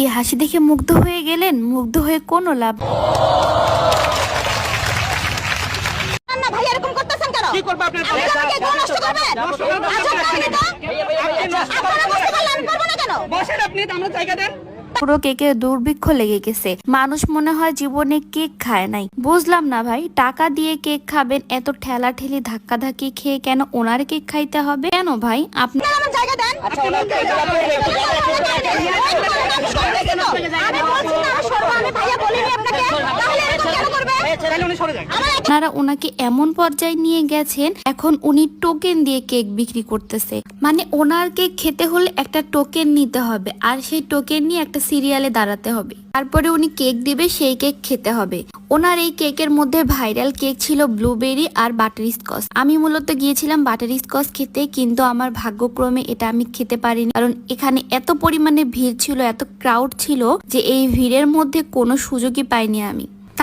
কি হাসি দেখে মুগ্ধ হয়ে গেলেন মুগ্ধ হয়ে কোনো লাভ কি করব আপনার বসেন আপনি আমরা জায়গা দেন। পুরো কেকে দুর্ভিক্ষ লেগে গেছে। মানুষ মনে হয় জীবনে কেক খায় নাই। বুঝলাম না ভাই টাকা দিয়ে কেক খাবেন এত ঠেলা ঠেলি ধাক্কা ধাক্কি খেয়ে কেন ওনার কেক খাইতে হবে? কেন ভাই আপনি জায়গা দেন আচ্ছা ওনার জায়গা আমি বলছি না সরবো আমি ভাইয়া বলিনি আপনাকে তাহলে এরকম কেন করবে তাহলে উনি সরে যান আমার আপনারা ওনাকে এমন পর্যায়ে নিয়ে গেছেন, এখন উনি টোকেন দিয়ে কেক বিক্রি করতেছে। মানে ওনার কেক খেতে হলে একটা টোকেন নিতে হবে, আর সেই টোকেন নিয়ে একটা সিরিয়ালে দাঁড়াতে হবে। তারপরে উনি কেক দিবে, সেই কেক খেতে হবে। ওনার এই কেকের মধ্যে ভাইরাল কেক ছিল ব্লুবেরি আর বাটার স্কচ আমি মূলত গিয়েছিলাম বাটার স্কচ খেতে, কিন্তু আমার ভাগ্যক্রমে এটা আমি খেতে পারিনি। কারণ এখানে এত পরিমাণে ভিড় ছিল, এত ক্রাউড ছিল, যে এই ভিড়ের মধ্যে কোনো সুযোগই পাইনি আমি।